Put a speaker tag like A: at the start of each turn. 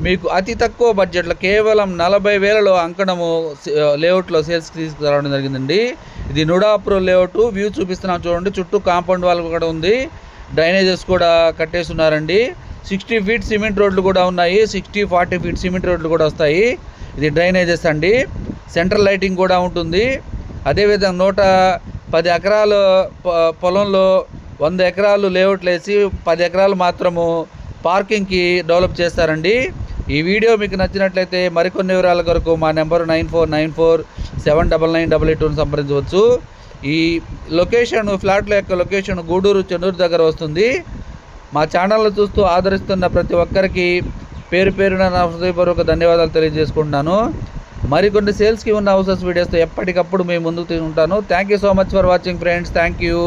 A: మీకు అతి తక్కువ బడ్జెట్లో కేవలం నలభై వేలలో అంకణము సే- లేఅవుట్లో సేల్స్కి తీసుకురావడం జరిగిందండి. ఇది నుడాప్రో లేఅవుట్ వ్యూ చూపిస్తున్నాం చూడండి. చుట్టూ కాంపౌండ్ వాల్ కూడా ఉంది. డ్రైనేజెస్ కూడా కట్టేస్తున్నారండి. సిక్స్టీ ఫీట్ సిమెంట్ రోడ్లు కూడా ఉన్నాయి. సిక్స్టీ ఫార్టీ ఫీట్ సిమెంట్ రోడ్లు కూడా వస్తాయి. ఇది డ్రైనేజెస్ అండి. సెంట్రల్ లైటింగ్ కూడా ఉంటుంది. అదేవిధంగా నూట పది ఎకరాలు పొలంలో వంద ఎకరాలు లేఅవుట్లు వేసి పది ఎకరాలు మాత్రము పార్కింగ్కి డెవలప్ చేస్తారండి. ఈ వీడియో మీకు నచ్చినట్లయితే మరికొన్ని వివరాల కొరకు మా number nine four nine four seven double nine double eight సంప్రదించవచ్చు. ఈ లొకేషన్ ఫ్లాట్ల యొక్క లొకేషన్ గూడూరు చెన్నూరు దగ్గర వస్తుంది. మా ఛానల్ చూస్తూ ఆదరిస్తున్న ప్రతి ఒక్కరికి పేరు పేరున నా హృదయపూర్వక ధన్యవాదాలు తెలియజేసుకుంటున్నాను. మరికొన్ని సేల్స్కి ఉన్న హౌసెస్ వీడియోస్తో ఎప్పటికప్పుడు మేము ముందుకు తీసుకుంటాను thank you so much for watching friends thank you